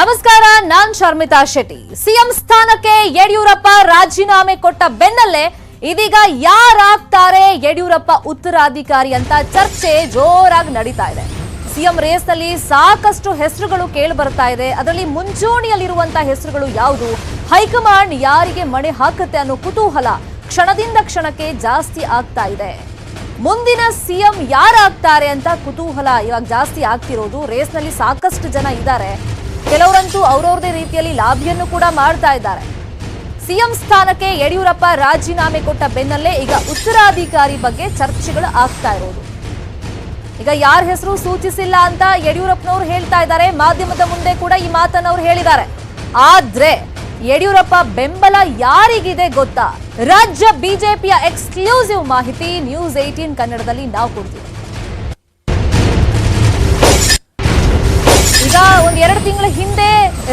ನಮಸ್ಕಾರ, ನಾನ್ ಶರ್ಮಿತಾ ಶೆಟ್ಟಿ. ಸಿಎಂ ಸ್ಥಾನಕ್ಕೆ ಯಡಿಯೂರಪ್ಪ ರಾಜೀನಾಮೆ ಕೊಟ್ಟ ಬೆನ್ನಲ್ಲೇ ಇದೀಗ ಯಾರಾಗ್ತಾರೆ ಯಡಿಯೂರಪ್ಪ ಉತ್ತರಾಧಿಕಾರಿ ಅಂತ ಚರ್ಚೆ ಜೋರಾಗಿ ನಡೀತಾ ಇದೆ. ಸಿಎಂ ರೇಸ್ನಲ್ಲಿ ಸಾಕಷ್ಟು ಹೆಸರುಗಳು ಕೇಳಿ ಬರ್ತಾ ಇದೆ. ಅದರಲ್ಲಿ ಮುಂಚೂಣಿಯಲ್ಲಿರುವಂತಹ ಹೆಸರುಗಳು ಯಾವುದು? ಹೈಕಮಾಂಡ್ ಯಾರಿಗೆ ಮಣೆ ಹಾಕುತ್ತೆ ಅನ್ನೋ ಕುತೂಹಲ ಕ್ಷಣದಿಂದ ಕ್ಷಣಕ್ಕೆ ಜಾಸ್ತಿ ಆಗ್ತಾ ಇದೆ. ಮುಂದಿನ ಸಿಎಂ ಯಾರಾಗ್ತಾರೆ ಅಂತ ಕುತೂಹಲ ಇವಾಗ ಜಾಸ್ತಿ ಆಗ್ತಿರೋದು. ರೇಸ್ನಲ್ಲಿ ಸಾಕಷ್ಟು ಜನ ಇದ್ದಾರೆ. ಕೆಲವರಂತೂ ಅವರವ್ರದೇ ರೀತಿಯಲ್ಲಿ ಲಾಭಿಯನ್ನು ಕೂಡ ಮಾಡ್ತಾ ಇದ್ದಾರೆ. ಸಿಎಂ ಸ್ಥಾನಕ್ಕೆ ಯಡಿಯೂರಪ್ಪ ರಾಜೀನಾಮೆ ಕೊಟ್ಟ ಬೆನ್ನಲ್ಲೇ ಈಗ ಉತ್ತರಾಧಿಕಾರಿ ಬಗ್ಗೆ ಚರ್ಚೆಗಳು ಆಗ್ತಾ ಇರೋದು. ಈಗ ಯಾರ ಹೆಸರು ಸೂಚಿಸಿಲ್ಲ ಅಂತ ಯಡಿಯೂರಪ್ಪನವರು ಹೇಳ್ತಾ ಇದ್ದಾರೆ. ಮಾಧ್ಯಮದ ಮುಂದೆ ಕೂಡ ಈ ಮಾತನ್ನು ಅವರು ಹೇಳಿದ್ದಾರೆ. ಆದ್ರೆ ಯಡಿಯೂರಪ್ಪ ಬೆಂಬಲ ಯಾರಿಗಿದೆ ಗೊತ್ತಾ? ರಾಜ್ಯ ಬಿಜೆಪಿಯ ಎಕ್ಸ್ಕ್ಲೂಸಿವ್ ಮಾಹಿತಿ ನ್ಯೂಸ್ ಏಟೀನ್ ಕನ್ನಡದಲ್ಲಿ ನಾವು ಕೊಡ್ತೀವಿ. ಎರಡು ತಿಂಗಳ ಹಿಂದೆ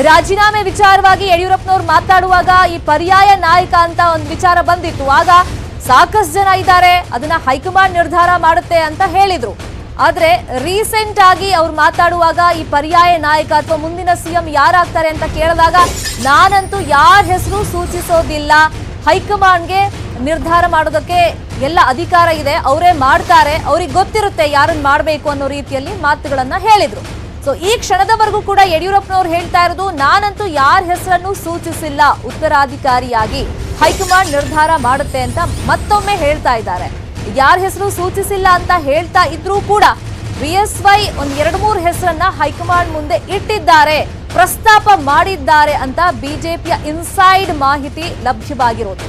ರಾಜೀನಾಮೆ ವಿಚಾರವಾಗಿ ಯಡಿಯೂರಪ್ಪನವ್ರು ಮಾತಾಡುವಾಗ ಈ ಪರ್ಯಾಯ ನಾಯಕ ಅಂತ ಒಂದು ವಿಚಾರ ಬಂದಿತ್ತು. ಆಗ ಸಾಕಷ್ಟು ಜನ ಇದ್ದಾರೆ, ಅದನ್ನ ಹೈಕಮಾಂಡ್ ನಿರ್ಧಾರ ಮಾಡುತ್ತೆ ಅಂತ ಹೇಳಿದ್ರು. ಆದ್ರೆ ರೀಸೆಂಟ್ ಆಗಿ ಅವ್ರು ಮಾತಾಡುವಾಗ ಈ ಪರ್ಯಾಯ ನಾಯಕ ಅಥವಾ ಮುಂದಿನ ಸಿಎಂ ಯಾರಾಗ್ತಾರೆ ಅಂತ ಕೇಳಿದಾಗ ನಾನಂತೂ ಯಾರ ಹೆಸರು ಸೂಚಿಸೋದಿಲ್ಲ. ಹೈಕಮಾಂಡ್ಗೆ ನಿರ್ಧಾರ ಮಾಡೋದಕ್ಕೆ ಎಲ್ಲ ಅಧಿಕಾರ ಇದೆ, ಅವರೇ ಮಾಡ್ತಾರೆ, ಅವ್ರಿಗೆ ಗೊತ್ತಿರುತ್ತೆ ಯಾರನ್ನ ಮಾಡಬೇಕು ಅನ್ನೋ ರೀತಿಯಲ್ಲಿ ಮಾತುಗಳನ್ನ ಹೇಳಿದ್ರು. ಸೊ ಈ ಕ್ಷಣದವರೆಗೂ ಕೂಡ ಯಡಿಯೂರಪ್ಪನವ್ರು ಹೇಳ್ತಾ ಇರೋದು, ನಾನಂತೂ ಯಾರ ಹೆಸರನ್ನು ಸೂಚಿಸಿಲ್ಲ, ಉತ್ತರಾಧಿಕಾರಿಯಾಗಿ ಹೈಕಮಾಂಡ್ ನಿರ್ಧಾರ ಮಾಡುತ್ತೆ ಅಂತ ಮತ್ತೊಮ್ಮೆ ಹೇಳ್ತಾ ಇದ್ದಾರೆ. ಯಾರ ಹೆಸರು ಸೂಚಿಸಿಲ್ಲ ಅಂತ ಹೇಳ್ತಾ ಇದ್ರೂ ಕೂಡ ಬಿ ಎಸ್ ವೈ ಒಂದ್ ಎರಡು ಮೂರು ಹೆಸರನ್ನ ಹೈಕಮಾಂಡ್ ಮುಂದೆ ಇಟ್ಟಿದ್ದಾರೆ, ಪ್ರಸ್ತಾಪ ಮಾಡಿದ್ದಾರೆ ಅಂತ ಬಿಜೆಪಿಯ ಇನ್ಸೈಡ್ ಮಾಹಿತಿ ಲಭ್ಯವಾಗಿರೋದು.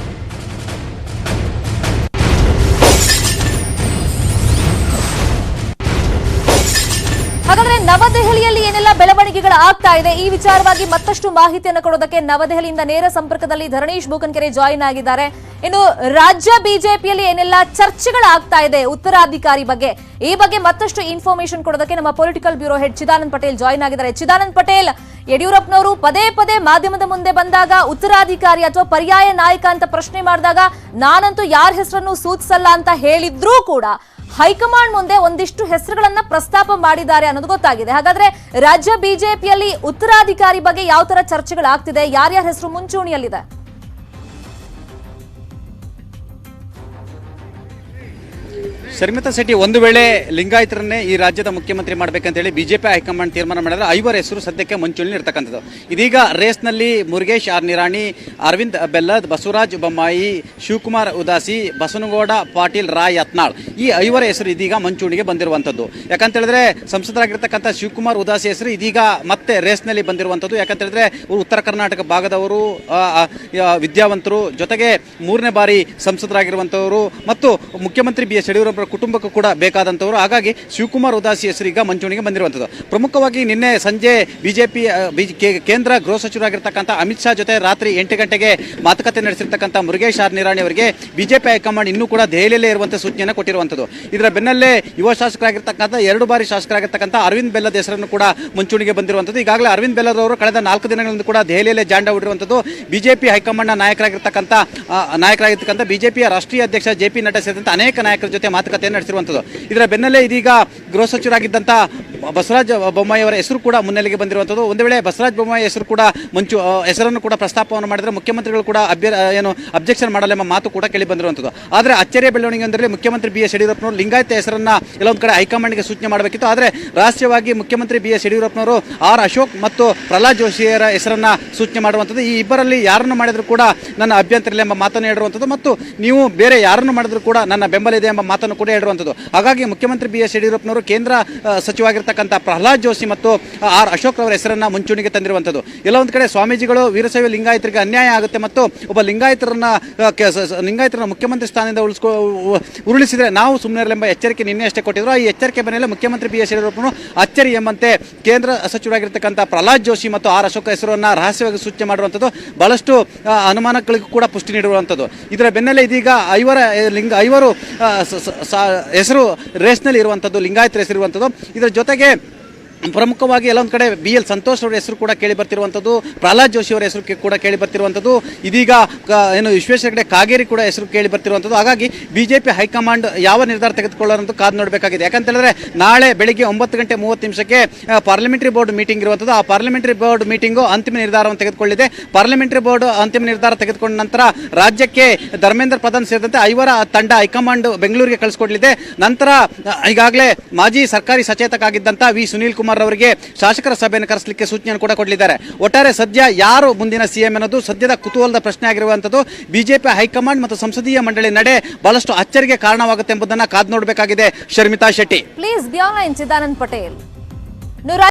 ಹಾಗಾದ್ರೆ ನವದೆಹಲಿಯಲ್ಲಿ ಏನೆಲ್ಲ ಬೆಳವಣಿಗೆಗಳು ಆಗ್ತಾ ಇದೆ? ಈ ವಿಚಾರವಾಗಿ ಮತ್ತಷ್ಟು ಮಾಹಿತಿಯನ್ನು ಕೊಡೋದಕ್ಕೆ ನವದೆಹಲಿಯಿಂದ ನೇರ ಸಂಪರ್ಕದಲ್ಲಿ ಧರಣೇಶ್ ಬೂಕನ್ಕೆರೆ ಜಾಯಿನ್ ಆಗಿದ್ದಾರೆ. ಇನ್ನು ರಾಜ್ಯ ಬಿಜೆಪಿಯಲ್ಲಿ ಏನೆಲ್ಲ ಚರ್ಚೆಗಳಾಗ್ತಾ ಇದೆ ಉತ್ತರಾಧಿಕಾರಿ ಬಗ್ಗೆ? ಈ ಬಗ್ಗೆ ಮತ್ತಷ್ಟು ಇನ್ಫಾರ್ಮೇಶನ್ ಕೊಡೋದಕ್ಕೆ ನಮ್ಮ political bureau head Chidanand Patel join ಆಗಿದ್ದಾರೆ. ಚಿದಾನಂದ್ ಪಟೇಲ್, ಯಡಿಯೂರಪ್ಪನವರು ಪದೇ ಪದೇ ಮಾಧ್ಯಮದ ಮುಂದೆ ಬಂದಾಗ ಉತ್ತರಾಧಿಕಾರಿ ಅಥವಾ ಪರ್ಯಾಯ ನಾಯಕ ಅಂತ ಪ್ರಶ್ನೆ ಮಾಡಿದಾಗ ನಾನಂತೂ ಯಾರ ಹೆಸರನ್ನು ಸೂಚಿಸಲ್ಲ ಅಂತ ಹೇಳಿದ್ರೂ ಕೂಡ ಹೈಕಮಾಂಡ್ ಮುಂದೆ ಒಂದಿಷ್ಟು ಹೆಸರುಗಳನ್ನ ಪ್ರಸ್ತಾಪ ಮಾಡಿದ್ದಾರೆ ಅನ್ನೋದು ಗೊತ್ತಾಗಿದೆ. ಹಾಗಾದ್ರೆ ರಾಜ್ಯ ಬಿಜೆಪಿಯಲ್ಲಿ ಉತ್ತರಾಧಿಕಾರಿ ಬಗ್ಗೆ ಯಾವ ತರ ಚರ್ಚೆಗಳಾಗ್ತಿದೆ? ಯಾರ್ಯಾರ ಹೆಸರು ಮುಂಚೂಣಿಯಲ್ಲಿದೆ? ಶರ್ಮಿತಾ ಶೆಟ್ಟಿ ಒಂದು ವೇಳೆ ಲಿಂಗಾಯತರನ್ನೇ ಈ ರಾಜ್ಯದ ಮುಖ್ಯಮಂತ್ರಿ ಮಾಡಬೇಕಂತ ಹೇಳಿ ಬಿಜೆಪಿ ಹೈಕಮಾಂಡ್ ತೀರ್ಮಾನ ಮಾಡಿದ್ರೆ ಐವರ ಹೆಸರು ಸದ್ಯಕ್ಕೆ ಮುಂಚೂಣಿ ಇರ್ತಕ್ಕಂಥದ್ದು. ಇದೀಗ ರೇಸ್ನಲ್ಲಿ ಮುರುಗೇಶ್ ಆರ್ ನಿರಾಣಿ ಅರವಿಂದ್ ಬೆಲ್ಲದ್, ಬಸವರಾಜ್ ಬೊಮ್ಮಾಯಿ, ಶಿವಕುಮಾರ್ ಉದಾಸಿ, ಬಸನಗೌಡ, ಪಾಟೀಲ್ ರಾಯ್ ಯತ್ನಾಳ್. ಈ ಐವರ ಹೆಸರು ಇದೀಗ ಮುಂಚೂಣಿಗೆ ಬಂದಿರುವಂಥದ್ದು. ಯಾಕಂತ ಹೇಳಿದ್ರೆ ಸಂಸದರಾಗಿರ್ತಕ್ಕಂಥ ಶಿವಕುಮಾರ್ ಉದಾಸಿ ಹೆಸರು ಇದೀಗ ಮತ್ತೆ ರೇಸ್ನಲ್ಲಿ ಬಂದಿರುವಂಥದ್ದು. ಯಾಕಂತ ಹೇಳಿದ್ರೆ ಉತ್ತರ ಕರ್ನಾಟಕ ಭಾಗದವರು ವಿದ್ಯಾವಂತರು, ಜೊತೆಗೆ ಮೂರನೇ ಬಾರಿ ಸಂಸದರಾಗಿರುವಂಥವರು ಮತ್ತು ಮುಖ್ಯಮಂತ್ರಿ ಬಿ ಎಸ್ ಯಡಿಯೂರಪ್ಪರ ಕುಟುಂಬಕ್ಕೂ ಕೂಡ ಬೇಕಾದಂಥವರು. ಹಾಗಾಗಿ ಶಿವಕುಮಾರ್ ಉದಾಸಿ ಹೆಸರು ಈಗ ಮಂಚೂಣಿಗೆ ಬಂದಿರುವಂಥದ್ದು. ಪ್ರಮುಖವಾಗಿ ನಿನ್ನೆ ಸಂಜೆ ಬಿಜೆಪಿ ಕೇಂದ್ರ ಗೃಹ ಸಚಿವರಾಗಿರ್ತಕ್ಕಂಥ ಅಮಿತ್ ಶಾ ಜೊತೆ ರಾತ್ರಿ ಎಂಟು ಗಂಟೆಗೆ ಮಾತುಕತೆ ನಡೆಸಿರ್ತಕ್ಕಂಥ ಮುರುಗೇಶ್ ಆರ್ ನಿರಾಣಿ ಅವರಿಗೆ ಬಿಜೆಪಿ ಹೈಕಮಾಂಡ್ ಇನ್ನೂ ಕೂಡ ದೆಹಲಿಯಲ್ಲೇ ಇರುವಂಥ ಸೂಚನೆಯನ್ನು ಕೊಟ್ಟಿರುವಂಥದ್ದು. ಇದರ ಬೆನ್ನಲ್ಲೇ ಯುವ ಶಾಸಕರಾಗಿರ್ತಕ್ಕಂಥ, ಎರಡು ಬಾರಿ ಶಾಸಕರಾಗಿರ್ತಕ್ಕಂಥ ಅರವಿಂದ್ ಬೆಲ್ಲದ ಹೆಸರನ್ನು ಕೂಡ ಮುಂಚೂಣಿಗೆ ಬಂದಿರುವಂಥದ್ದು. ಈಗಾಗಲೇ ಅರವಿಂದ್ ಬೆಲ್ಲದ ಅವರು ಕಳೆದ ನಾಲ್ಕು ದಿನಗಳಿಂದ ಕೂಡ ದೆಹಲಿಯಲ್ಲೇ ಜಾಂಡ ಹೊಡಿರುವಂಥದ್ದು. ಬಿಜೆಪಿ ಹೈಕಮಾಂಡ್ನ ನಾಯಕರಾಗಿರ್ತಕ್ಕಂಥ ನಾಯಕರಾಗಿರ್ತಕ್ಕಂಥ ಬಿಜೆಪಿಯ ರಾಷ್ಟ್ರೀಯ ಅಧ್ಯಕ್ಷ ಜೆ ಪಿ ನಡ್ಡಾ ಸೇರಿದಂತೆ ಅನೇಕ ನಾಯಕರ ಜೊತೆ ಮಾತುಕತೆಯನ್ನು ನಡೆಸಿರುವಂಥದ್ದು. ಇದರ ಬೆನ್ನಲ್ಲೇ ಇದೀಗ ಗೃಹ ಸಚಿವರಾಗಿದ್ದಂಥ ಬಸವರಾಜ ಬೊಮ್ಮಾಯಿ ಅವರ ಹೆಸರು ಕೂಡ ಮುನ್ನೆಲೆಗೆ ಬಂದಿರುವಂಥದ್ದು. ಒಂದು ವೇಳೆ ಬಸವರಾಜ ಬೊಮ್ಮಾಯಿ ಹೆಸರು ಕೂಡ ಮಂಚು ಹೆಸರನ್ನು ಕೂಡ ಪ್ರಸ್ತಾಪವನ್ನು ಮಾಡಿದರೆ ಮುಖ್ಯಮಂತ್ರಿಗಳು ಕೂಡ ಅಭ್ಯ ಏನು ಅಬ್ಜೆಕ್ಷನ್ ಮಾಡಲ್ಲ ಎಂಬ ಮಾತು ಕೂಡ ಕೇಳಿ ಬಂದಿರುವಂಥದ್ದು. ಆದರೆ ಅಚ್ಚರಿಯ ಬೆಳವಣಿಗೆ ಅಂದರೆ ಮುಖ್ಯಮಂತ್ರಿ ಬಿ ಎಸ್ ಯಡಿಯೂರಪ್ಪನವರು ಲಿಂಗಾಯತ ಹೆಸರನ್ನ ಕೆಲವೊಂದು ಕಡೆ ಹೈಕಮಾಂಡ್ಗೆ ಸೂಚನೆ ಮಾಡಬೇಕಿತ್ತು. ಆದರೆ ರಾಷ್ಟ್ರೀಯವಾಗಿ ಮುಖ್ಯಮಂತ್ರಿ ಬಿ ಎಸ್ ಯಡಿಯೂರಪ್ಪನವರು ಆರ್ ಅಶೋಕ್ ಮತ್ತು ಪ್ರಹ್ಲಾದ್ ಜೋಶಿಯರ ಹೆಸರನ್ನ ಸೂಚನೆ ಮಾಡುವಂಥದ್ದು. ಈ ಇಬ್ಬರಲ್ಲಿ ಯಾರನ್ನು ಮಾಡಿದರೂ ಕೂಡ ನನ್ನ ಅಭ್ಯಂತರಲ್ಲಿ ಎಂಬ ಮಾತನ್ನು ಹೇಳಿರುವಂಥದ್ದು ಮತ್ತು ನೀವು ಬೇರೆ ಯಾರನ್ನು ಮಾಡಿದ್ರು ಕೂಡ ನನ್ನ ಬೆಂಬಲ ಇದೆ ಎಂಬ ಮಾತನ್ನು ಕೂಡ ಹೇಳಿರುವಂಥದ್ದು ಹಾಗಾಗಿ ಮುಖ್ಯಮಂತ್ರಿ ಬಿ ಎಸ್ ಯಡಿಯೂರಪ್ಪನವರು ಕೇಂದ್ರ ಸಚಿವಾಗಿರ್ತಕ್ಕಂಥ ಪ್ರಹ್ಲಾದ್ ಜೋಶಿ ಮತ್ತು ಆರ್ ಅಶೋಕ್ ಅವರ ಹೆಸರನ್ನ ಮುಂಚೂಣಿಗೆ ತಂದಿರುವಂಥದ್ದು. ಎಲ್ಲ ಒಂದು ಕಡೆ ಸ್ವಾಮೀಜಿಗಳು ವೀರಶೈವ ಲಿಂಗಾಯತರಿಗೆ ಅನ್ಯಾಯ ಆಗುತ್ತೆ ಮತ್ತು ಒಬ್ಬ ಲಿಂಗಾಯತರನ್ನ ಲಿಂಗಾಯತರನ್ನ ಮುಖ್ಯಮಂತ್ರಿ ಸ್ಥಾನದಿಂದ ಉಳಿಸ್ಕೊ ಉರುಳಿಸಿದ್ರೆ ನಾವು ಸುಮ್ಮನೆ ಎಂಬ ಎಚ್ಚರಿಕೆ ನಿನ್ನೆ ಅಷ್ಟೇ ಕೊಟ್ಟಿದ್ರು. ಈ ಎಚ್ಚರಿಕೆ ಬೆನ್ನಲ್ಲೇ ಮುಖ್ಯಮಂತ್ರಿ ಬಿ ಎಸ್ ಯಡಿಯೂರಪ್ಪನು ಅಚ್ಚರಿ ಎಂಬಂತೆ ಕೇಂದ್ರ ಸಚಿವರಾಗಿರ್ತಕ್ಕಂಥ ಪ್ರಹ್ಲಾದ್ ಜೋಶಿ ಮತ್ತು ಆರ್ ಅಶೋಕ ಹೆಸರನ್ನ ರಹಸ್ಯವಾಗಿ ಸೂಚನೆ ಮಾಡುವಂಥದ್ದು ಬಹಳಷ್ಟು ಅನುಮಾನಗಳಿಗೂ ಕೂಡ ಪುಷ್ಟಿ ನೀಡಿರುವಂಥದ್ದು ಇದರ ಬೆನ್ನಲ್ಲೇ ಇದೀಗ ಐವರ, ಲಿಂಗ, ಐವರು ಸ- ಹೆಸರು ರೇಸ್ನಲ್ಲಿ ಇರುವಂಥದ್ದು ಲಿಂಗಾಯತ ಹೆಸರು ಇರುವಂಥದ್ದು. ಇದರ ಜೊತೆಗೆ ಪ್ರಮುಖವಾಗಿ ಎಲ್ಲೊಂದು ಕಡೆ ಬಿ ಎಲ್ ಸಂತೋಷ್ ಅವರ ಹೆಸರು ಕೂಡ ಕೇಳಿ ಬರ್ತಿರುವಂಥದ್ದು ಪ್ರಹ್ಲಾದ್ ಜೋಶಿ ಅವರ ಹೆಸರು ಕೂಡ ಕೇಳಿ ಬರ್ತಿರುವಂಥದ್ದು ಇದೀಗ ಏನು ವಿಶ್ವೇಶ್ವರ ಹೆಗಡೆ ಕಾಗೇರಿ ಕೂಡ ಹೆಸರು ಕೇಳಿ ಬರ್ತಿರುವಂಥದ್ದು ಹಾಗಾಗಿ ಬಿಜೆಪಿ ಹೈಕಮಾಂಡ್ ಯಾವ ನಿರ್ಧಾರ ತೆಗೆದುಕೊಳ್ಳೋದು ಕಾದು ನೋಡಬೇಕಾಗಿದೆ. ಯಾಕಂತ ಹೇಳಿದ್ರೆ ನಾಳೆ ಬೆಳಿಗ್ಗೆ ಒಂಬತ್ತು ಗಂಟೆ ಮೂವತ್ತು ನಿಮಿಷಕ್ಕೆ ಪಾರ್ಲಿಮೆಂಟರಿ ಬೋರ್ಡ್ ಮೀಟಿಂಗ್ ಇರುವಂಥದ್ದು ಆ ಪಾರ್ಲಿಮೆಂಟರಿ ಬೋರ್ಡ್ ಮೀಟಿಂಗು ಅಂತಿಮ ನಿರ್ಧಾರವನ್ನು ತೆಗೆದುಕೊಳ್ಳಿದೆ ಪಾರ್ಲಿಮೆಂಟರಿ ಬೋರ್ಡ್ ಅಂತಿಮ ನಿರ್ಧಾರ ತೆಗೆದುಕೊಂಡ ನಂತರ ರಾಜ್ಯಕ್ಕೆ ಧರ್ಮೇಂದ್ರ ಪ್ರಧಾನ್ ಸೇರಿದಂತೆ ಐವರ ತಂಡ ಹೈಕಮಾಂಡ್ ಬೆಂಗಳೂರಿಗೆ ಕಳಿಸ್ಕೊಡ್ಲಿದೆ. ನಂತರ ಈಗಾಗಲೇ ಮಾಜಿ ಸರ್ಕಾರಿ ಸಚೇತಕ ಆಗಿದ್ದಂಥ ವಿ ಸುನೀಲ್ ಕುಮಾರ್ ಅವರಿಗೆ ಶಾಸಕರ ಸಭೆಯನ್ನು ಕರೆಸಲಿಕ್ಕೆ ಸೂಚನೆಯನ್ನು ಕೂಡ ಕೊಡಲಿದ್ದಾರೆ. ಒಟ್ಟಾರೆ ಸದ್ಯ ಯಾರು ಮುಂದಿನ ಸಿಎಂ ಅನ್ನೋದು ಸದ್ಯದ ಕುತೂಹಲದ ಪ್ರಶ್ನೆ ಆಗಿರುವಂಥದ್ದು ಬಿಜೆಪಿ ಹೈಕಮಾಂಡ್ ಮತ್ತು ಸಂಸದೀಯ ಮಂಡಳಿ ನಡೆ ಬಹಳಷ್ಟು ಅಚ್ಚರಿಗೆ ಕಾರಣವಾಗುತ್ತೆ ಎಂಬುದನ್ನು ಕಾದು ನೋಡಬೇಕಾಗಿದೆ ಶರ್ಮಿತಾ ಶೆಟ್ಟಿ. ಪ್ಲೀಸ್ ಪಟೇಲ್